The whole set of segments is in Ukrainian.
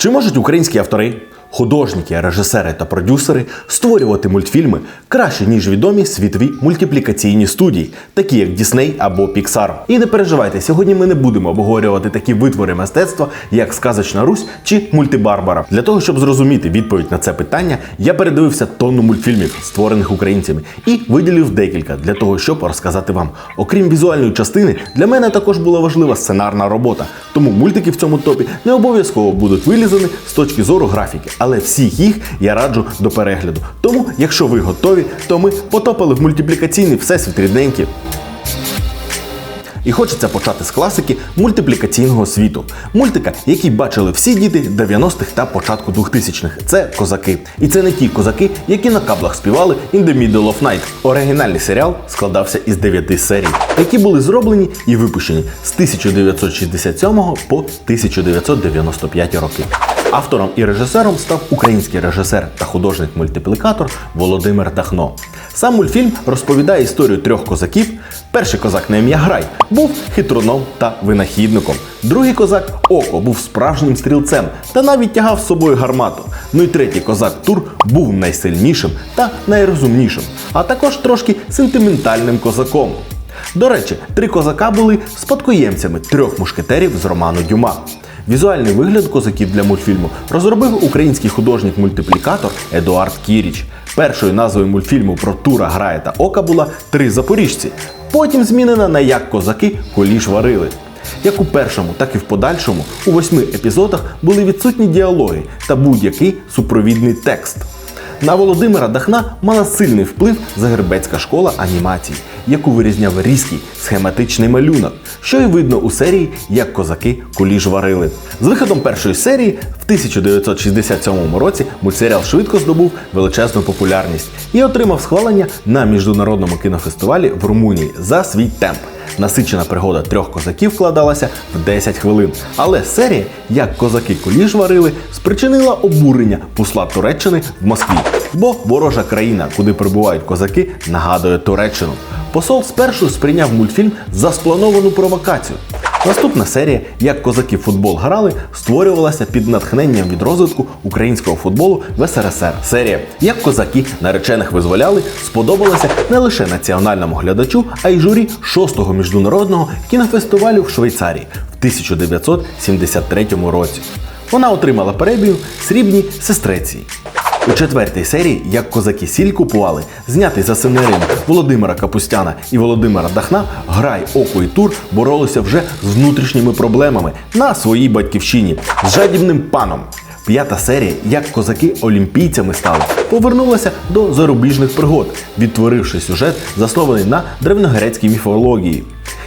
Чи можуть українські автори, художники, режисери та продюсери створювати мультфільми краще, ніж відомі світові мультиплікаційні студії, такі як Disney або Pixar? І не переживайте, сьогодні ми не будемо обговорювати такі витвори мистецтва, як Сказочна Русь чи Мультибарбара. Для того, щоб зрозуміти відповідь на це питання, я передивився тонну мультфільмів, створених українцями, і виділив декілька для того, щоб розказати вам. Окрім візуальної частини, для мене також була важлива сценарна робота. Тому мультики в цьому топі не обов'язково будуть вилізані з точки зору графіки, але всіх їх я раджу до перегляду. Тому, якщо ви готові, то ми потопили в мультиплікаційний всесвіт рідненький. І хочеться почати з класики мультиплікаційного світу. Мультика, який бачили всі діти 90-х та початку 2000-х. Це козаки. І це не ті козаки, які на каблах співали In the Middle of Night. Оригінальний серіал складався із 9 серій, які були зроблені і випущені з 1967 по 1995 роки. Автором і режисером став український режисер та художник-мультиплікатор Володимир Дахно. Сам мультфільм розповідає історію трьох козаків. Перший козак на ім'я Грай був хитроном та винахідником. Другий козак Око був справжнім стрілцем та навіть тягав з собою гармату. Ну і третій козак Тур був найсильнішим та найрозумнішим, а також трошки сентиментальним козаком. До речі, три козака були спадкоємцями трьох мушкетерів з роману Дюма. Візуальний вигляд козаків для мультфільму розробив український художник-мультиплікатор Едуард Кіріч. Першою назвою мультфільму про Тура, Грая та Ока була Три запоріжці. Потім змінена на як козаки коліш варили. Як у першому, так і в подальшому у восьми епізодах були відсутні діалоги та будь-який супровідний текст. На Володимира Дахна мала сильний вплив Загребецька школа анімацій, яку вирізняв різкий схематичний малюнок, що й видно у серії Як козаки куліш варили. З виходом першої серії в 1967 році мультсеріал швидко здобув величезну популярність і отримав схвалення на міжнародному кінофестивалі в Румунії за свій темп. Насичена пригода трьох козаків вкладалася в 10 хвилин. Але серія, як козаки куліш варили, спричинила обурення посла Туреччини в Москві. Бо ворожа країна, куди прибувають козаки, нагадує Туреччину. Посол спершу сприйняв мультфільм за сплановану провокацію. Наступна серія, як козаки футбол грали, створювалася під натхненням від розвитку українського футболу в СРСР. Серія, як козаки наречених визволяли, сподобалася не лише національному глядачу, а й журі 6-го міжнародного кінофестивалю в Швейцарії в 1973 році. Вона отримала перебію срібній сестреції. У четвертій серії, як козаки сіль купували, знятий за сценарієм Володимира Капустяна і Володимира Дахна, Грай, Око і Тур боролися вже з внутрішніми проблемами на своїй батьківщині з жадібним паном. П'ята серія, як козаки олімпійцями стали, повернулася до зарубіжних пригод, відтворивши сюжет, заснований на древньогрецькій міфології.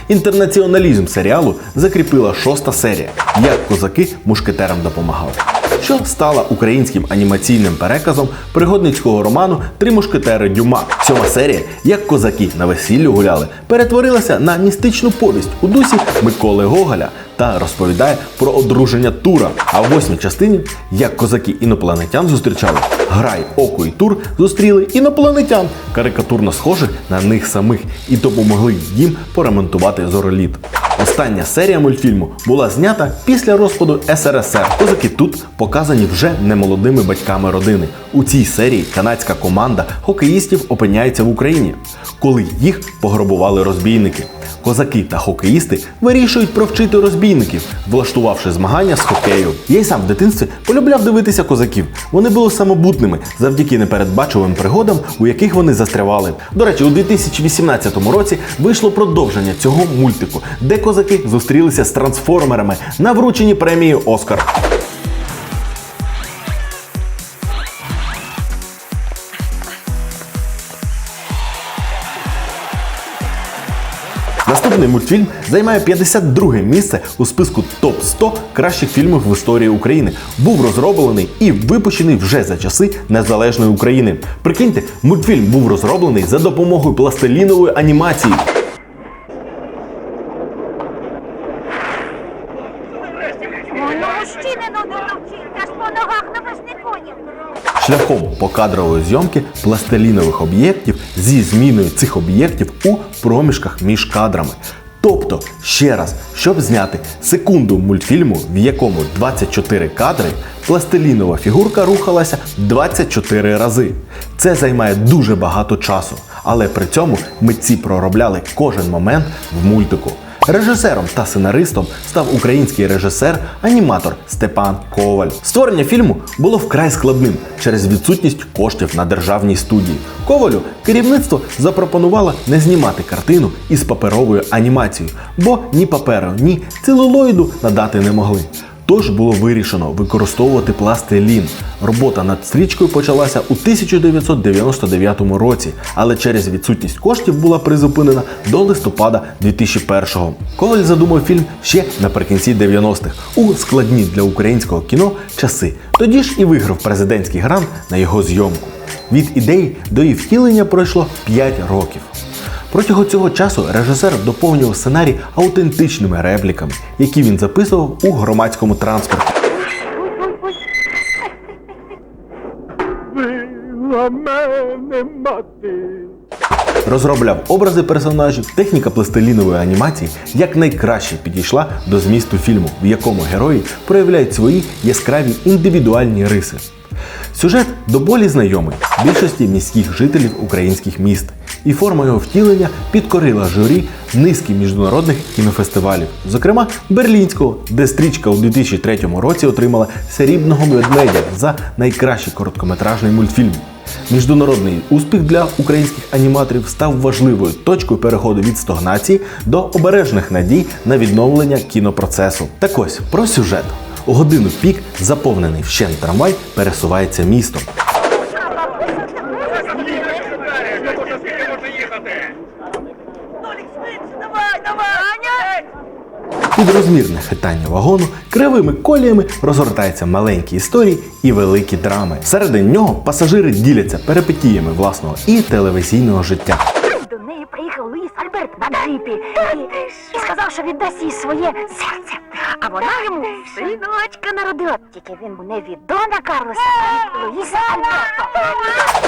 Інтернаціоналізм серіалу закріпила шоста серія, як козаки мушкетерам допомагали що стала українським анімаційним переказом пригодницького роману Три мушкетери Дюма. Сьома серія, як козаки на весіллю гуляли, перетворилася на містичну повість у дусі Миколи Гоголя та розповідає про одруження Тура. А в восьмій частині, як козаки інопланетян зустрічали, Грай, Око і Тур зустріли інопланетян, карикатурно схожих на них самих, і допомогли їм поремонтувати зороліт. Остання серія мультфільму була знята після розпаду СРСР. Козаки тут показані вже немолодими батьками родини. У цій серії канадська команда хокеїстів опиняється в Україні, коли їх пограбували розбійники. Козаки та хокеїсти вирішують провчити розбійників, влаштувавши змагання з хокею. Я й сам в дитинстві полюбляв дивитися козаків. Вони були самобутними завдяки непередбачуваним пригодам, у яких вони застрявали. До речі, у 2018 році вийшло продовження цього мультику, де козаки зустрілися з трансформерами на врученні премії Оскар. Наступний мультфільм займає 52 місце у списку топ 100 кращих фільмів в історії України. Був розроблений і випущений вже за часи незалежної України. Прикиньте, мультфільм був розроблений за допомогою пластилінової анімації. Шляхом покадрової зйомки пластилінових об'єктів зі зміною цих об'єктів у проміжках між кадрами. Тобто, ще раз, щоб зняти секунду мультфільму, в якому 24 кадри, пластилінова фігурка рухалася 24 рази. Це займає дуже багато часу, але при цьому митці проробляли кожен момент в мультику. Режисером та сценаристом став український режисер-аніматор Степан Коваль. Створення фільму було вкрай складним через відсутність коштів на державній студії. Ковалю керівництво запропонувало не знімати картину із паперовою анімацією, бо ні паперу, ні целулоїду надати не могли. Тож було вирішено використовувати пластилін. Робота над стрічкою почалася у 1999 році, але через відсутність коштів була призупинена до листопада 2001-го. Коваль задумав фільм ще наприкінці 90-х у складні для українського кіно часи. Тоді ж і виграв президентський грант на його зйомку. Від ідеї до її втілення пройшло 5 років. Протягом цього часу режисер доповнював сценарій аутентичними репліками, які він записував у громадському транспорті. Мене мати. Розробляв образи персонажів, техніка пластилінової анімації якнайкраще підійшла до змісту фільму, в якому герої проявляють свої яскраві індивідуальні риси. Сюжет до болі знайомий більшості міських жителів українських міст, і форма його втілення підкорила журі низки міжнародних кінофестивалів, зокрема Берлінського, де стрічка у 2003 році отримала срібного ведмедя за найкращий короткометражний мультфільм. Міжнародний успіх для українських аніматорів став важливою точкою переходу від стагнації до обережних надій на відновлення кінопроцесу. Так ось про сюжет. У годину пік заповнений вщент трамвай пересувається містом. Аня! Розмірне хитання вагону кривими коліями розгортаються маленькі історії і великі драми. Всередині нього пасажири діляться перипетіями власного і телевізійного життя. До неї приїхав Луїс Альберт на джипі і, і сказав, що віддасть їй своє серце. А вона йому синочка народила. Тільки він не від Дона Карлоса, а від Луїса Альберта.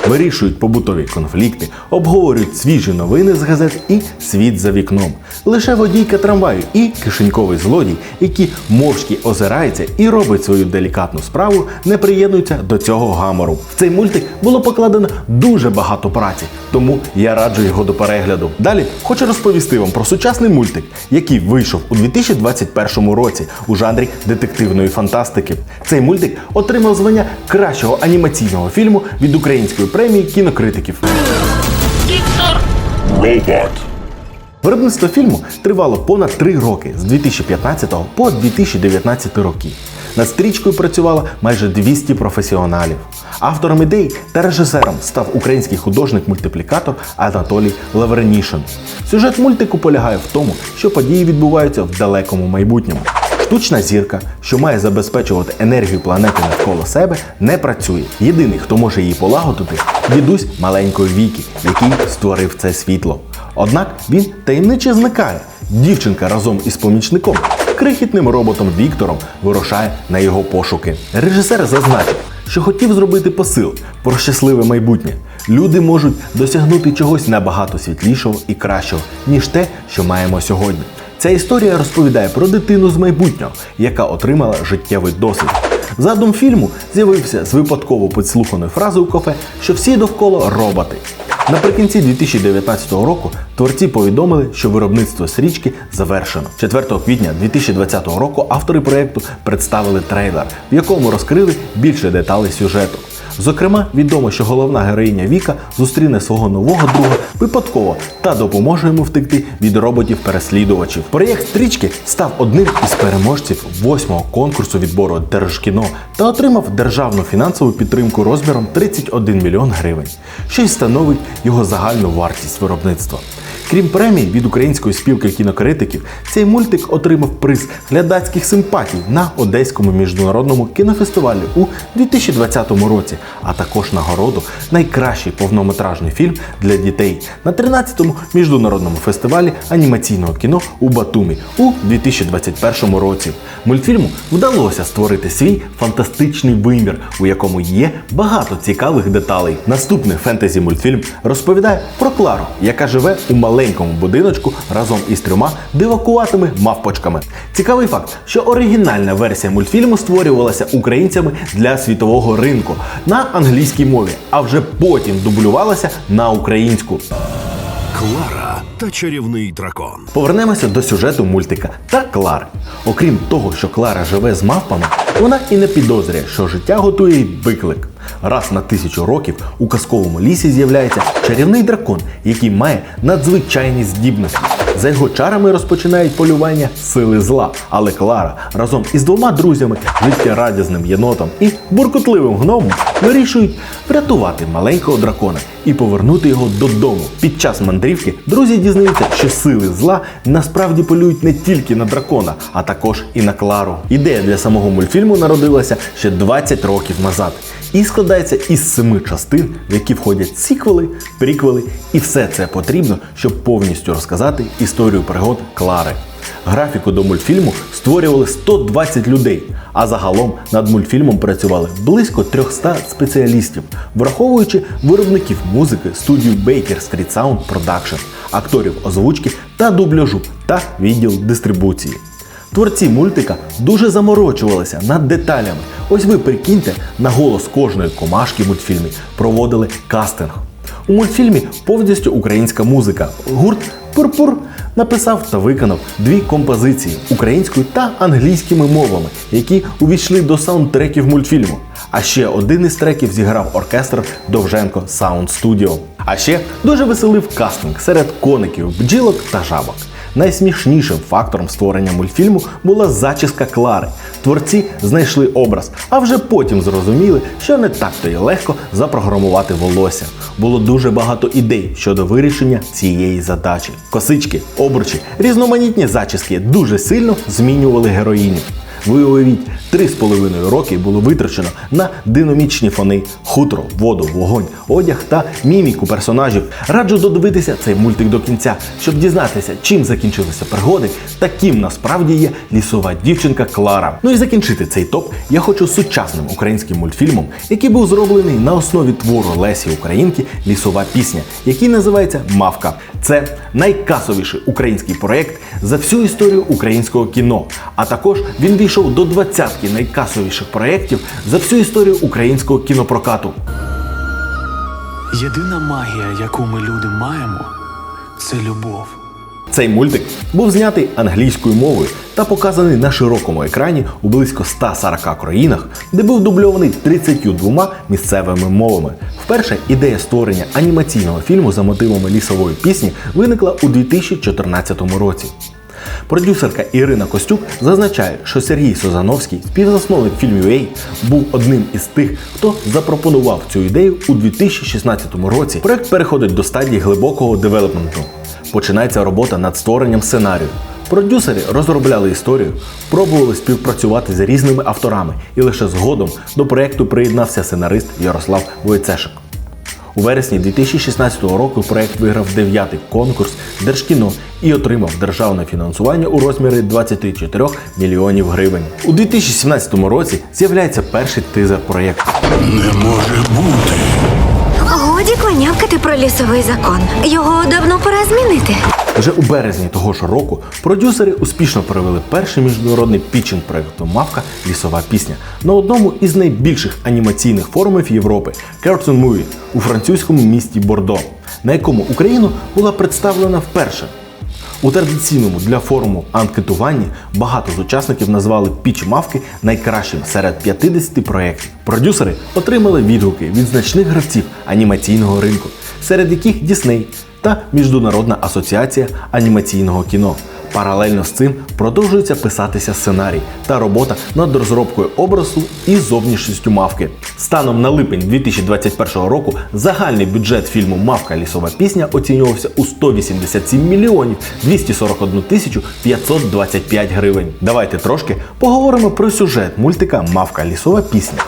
Вирішують побутові конфлікти, обговорюють свіжі новини з газет і світ за вікном. Лише водійка трамваю і кишеньковий злодій, які мовчки озираються і робить свою делікатну справу, не приєднуються до цього гамору. В цей мультик було покладено дуже багато праці, тому я раджу його до перегляду. Далі хочу розповісти вам про сучасний мультик, який вийшов у 2021 році у жанрі детективної фантастики. Цей мультик отримав звання кращого анімаційного фільму від української премії кінокритиків. Робот. Виробництво фільму тривало понад три роки з 2015 по 2019 роки. Над стрічкою працювало майже 200 професіоналів. Автором ідей та режисером став український художник-мультиплікатор Анатолій Лавренішин. Сюжет мультику полягає в тому, що події відбуваються в далекому майбутньому. Штучна зірка, що має забезпечувати енергію планети навколо себе, не працює. Єдиний, хто може її полагодити, дідусь маленької віки, який створив це світло. Однак він таємниче зникає. Дівчинка разом із помічником, крихітним роботом Віктором, вирушає на його пошуки. Режисер зазначив, що хотів зробити посил про щасливе майбутнє. Люди можуть досягнути чогось набагато світлішого і кращого, ніж те, що маємо сьогодні. Ця історія розповідає про дитину з майбутнього, яка отримала життєвий досвід. Задум фільму з'явився з випадково підслуханої фрази у кафе, що всі довкола роботи. Наприкінці 2019 року творці повідомили, що виробництво стрічки завершено. 4 квітня 2020 року автори проєкту представили трейлер, в якому розкрили більше деталей сюжету. Зокрема, відомо, що головна героїня Віка зустріне свого нового друга випадково та допоможе йому втекти від роботів-переслідувачів. Проєкт стрічки став одним із переможців восьмого конкурсу відбору Держкіно та отримав державну фінансову підтримку розміром 31 мільйон гривень, що й становить його загальну вартість виробництва. Крім премій від української спілки кінокритиків, цей мультик отримав приз глядацьких симпатій на Одеському міжнародному кінофестивалі у 2020 році, а також нагороду найкращий повнометражний фільм для дітей на 13-му міжнародному фестивалі анімаційного кіно у Батумі у 2021 році. Мультфільму вдалося створити свій фантастичний вимір, у якому є багато цікавих деталей. Наступний фентезі мультфільм розповідає про Клару, яка живе у маленькому маленькому будиночку разом із трьома дивакуватими мавпочками. Цікавий факт, що оригінальна версія мультфільму створювалася українцями для світового ринку на англійській мові, а вже потім дублювалася на українську. Клара та чарівний дракон. Повернемося до сюжету мультика та Клари. Окрім того, що Клара живе з мавпами, вона і не підозрює, що життя готує їй виклик. Раз на тисячу років у казковому лісі з'являється чарівний дракон, який має надзвичайні здібності. За його чарами розпочинають полювання сили зла. Але Клара разом із двома друзями, життєрадісним єнотом і буркотливим гномом, вирішують врятувати маленького дракона і повернути його додому. Під час мандрівки друзі дізнаються, що сили зла насправді полюють не тільки на дракона, а також і на Клару. Ідея для самого мультфільму народилася ще 20 років назад і складається із семи частин, в які входять сіквели, приквели, і все це потрібно, щоб повністю розказати історію пригод Клари. Графіку до мультфільму створювали 120 людей, а загалом над мультфільмом працювали близько 300 спеціалістів, враховуючи виробників музики, студію Baker Street Sound Production, акторів озвучки та дубляжу та відділ дистрибуції. Творці мультика дуже заморочувалися над деталями. Ось ви прикиньте, на голос кожної комашки в мультфільмі проводили кастинг. У мультфільмі повністю українська музика. Гурт Пурпур написав та виконав дві композиції українською та англійськими мовами, які увійшли до саундтреків мультфільму. А ще один із треків зіграв оркестр Довженко Sound Studio. А ще дуже веселив кастинг серед коників, бджілок та жабок. Найсмішнішим фактором створення мультфільму була зачіска Клари. Творці знайшли образ, а вже потім зрозуміли, що не так-то й легко запрограмувати волосся. Було дуже багато ідей щодо вирішення цієї задачі. Косички, обручі, різноманітні зачіски дуже сильно змінювали героїнів. Ви уявіть, три з половиною роки було витрачено на динамічні фони, хутро, воду, вогонь, одяг та міміку персонажів. Раджу додивитися цей мультик до кінця, щоб дізнатися, чим закінчилися пригоди та ким насправді є лісова дівчинка Клара. Ну і закінчити цей топ я хочу сучасним українським мультфільмом, який був зроблений на основі твору Лесі Українки Лісова пісня, який називається Мавка. Це найкасовіший український проєкт за всю історію українського кіно. А також він війшов до двадцятки найкасовіших проєктів за всю історію українського кінопрокату. Єдина магія, яку ми люди маємо, це любов. Цей мультик був знятий англійською мовою та показаний на широкому екрані у близько 140 країнах, де був дубльований 32 місцевими мовами. Вперше ідея створення анімаційного фільму за мотивами лісової пісні виникла у 2014 році. Продюсерка Ірина Костюк зазначає, що Сергій Созановський, співзасновник фільмів був одним із тих, хто запропонував цю ідею у 2016 році. Проект переходить до стадії глибокого девелопменту. Починається робота над створенням сценарію. Продюсери розробляли історію, пробували співпрацювати з різними авторами, і лише згодом до проекту приєднався сценарист Ярослав Войцешик. У вересні 2016 року проект виграв дев'ятий конкурс Держкіно і отримав державне фінансування у розмірі 24 мільйонів гривень. У 2017 році з'являється перший тизер проєкту. Не може бути. Годі конявкати про лісовий закон. Його давно пора змінити. Вже у березні того ж року продюсери успішно провели перший міжнародний пітчинг проекту Мавка Лісова пісня на одному із найбільших анімаційних форумів Європи Cartoon Movie у французькому місті Бордо, на якому Україну була представлена вперше. У традиційному для форуму анкетуванні багато з учасників назвали піч мавки найкращим серед 50 проєктів. Продюсери отримали відгуки від значних гравців анімаційного ринку, серед яких Дісней та Міжнародна асоціація анімаційного кіно. Паралельно з цим продовжується писатися сценарій та робота над розробкою образу і зовнішністю мавки. Станом на липень 2021 року загальний бюджет фільму Мавка лісова пісня оцінювався у 187 мільйонів 241 тисячу 525 гривень. Давайте трошки поговоримо про сюжет мультика Мавка лісова пісня.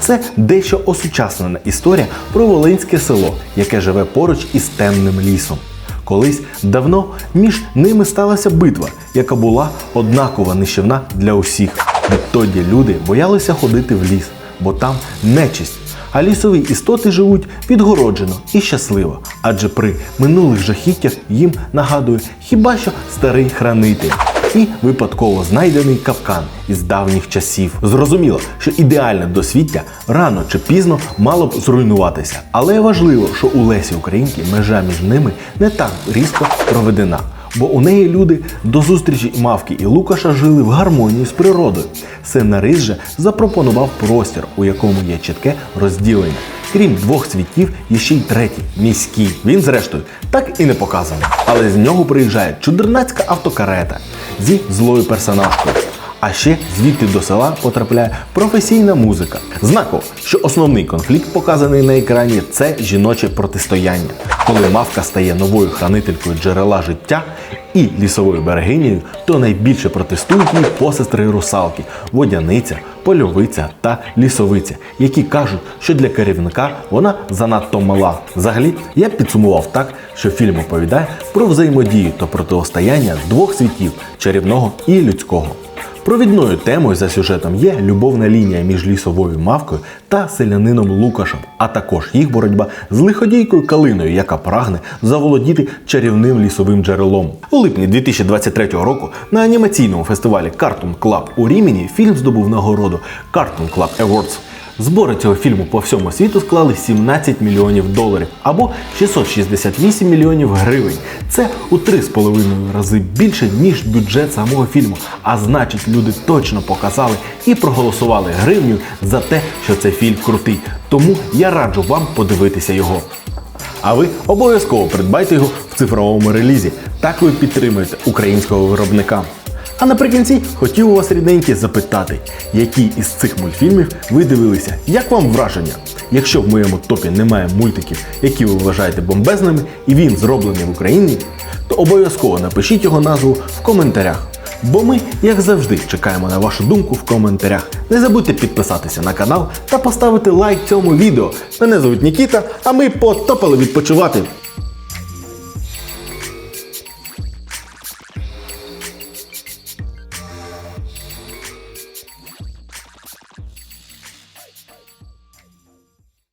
Це дещо осучаснена історія про Волинське село, яке живе поруч із темним лісом. Колись давно між ними сталася битва, яка була однакова нищівна для усіх. Відтоді люди боялися ходити в ліс, бо там нечисть. А лісові істоти живуть відгороджено і щасливо, адже при минулих жахіттях їм нагадує хіба що старий хранитель. І випадково знайдений капкан із давніх часів. Зрозуміло, що ідеальне досвіття рано чи пізно мало б зруйнуватися, але важливо, що у Лесі Українки межа між ними не так різко проведена. Бо у неї люди до зустрічі Мавки і Лукаша жили в гармонії з природою. Сценарист же запропонував простір, у якому є чітке розділення. Крім двох світів, є ще й третій міський. Він, зрештою, так і не показаний. Але з нього приїжджає чудернацька автокарета зі злою персонажкою. А ще звідти до села потрапляє професійна музика. Знаково, що основний конфлікт, показаний на екрані, це жіноче протистояння. Коли мавка стає новою хранителькою джерела життя і лісовою берегинею, то найбільше протестують їй посестри русалки, водяниця, польовиця та лісовиця, які кажуть, що для керівника вона занадто мала. Взагалі, я підсумував так, що фільм оповідає про взаємодію та протистояння двох світів чарівного і людського. Провідною темою за сюжетом є любовна лінія між лісовою мавкою та селянином Лукашем, а також їх боротьба з лиходійкою Калиною, яка прагне заволодіти чарівним лісовим джерелом. У липні 2023 року на анімаційному фестивалі Cartoon Club у Рімені фільм здобув нагороду Cartoon Club Awards. Збори цього фільму по всьому світу склали 17 мільйонів доларів або 668 мільйонів гривень. Це у 3,5 рази більше, ніж бюджет самого фільму. А значить, люди точно показали і проголосували гривню за те, що це фільм крутий. Тому я раджу вам подивитися його. А ви обов'язково придбайте його в цифровому релізі. Так ви підтримуєте українського виробника. А наприкінці хотів у вас рідненькі запитати, які із цих мультфільмів ви дивилися, як вам враження? Якщо в моєму топі немає мультиків, які ви вважаєте бомбезними, і він зроблений в Україні, то обов'язково напишіть його назву в коментарях. Бо ми, як завжди, чекаємо на вашу думку в коментарях. Не забудьте підписатися на канал та поставити лайк цьому відео. Мене звуть Нікіта, а ми потопали відпочивати.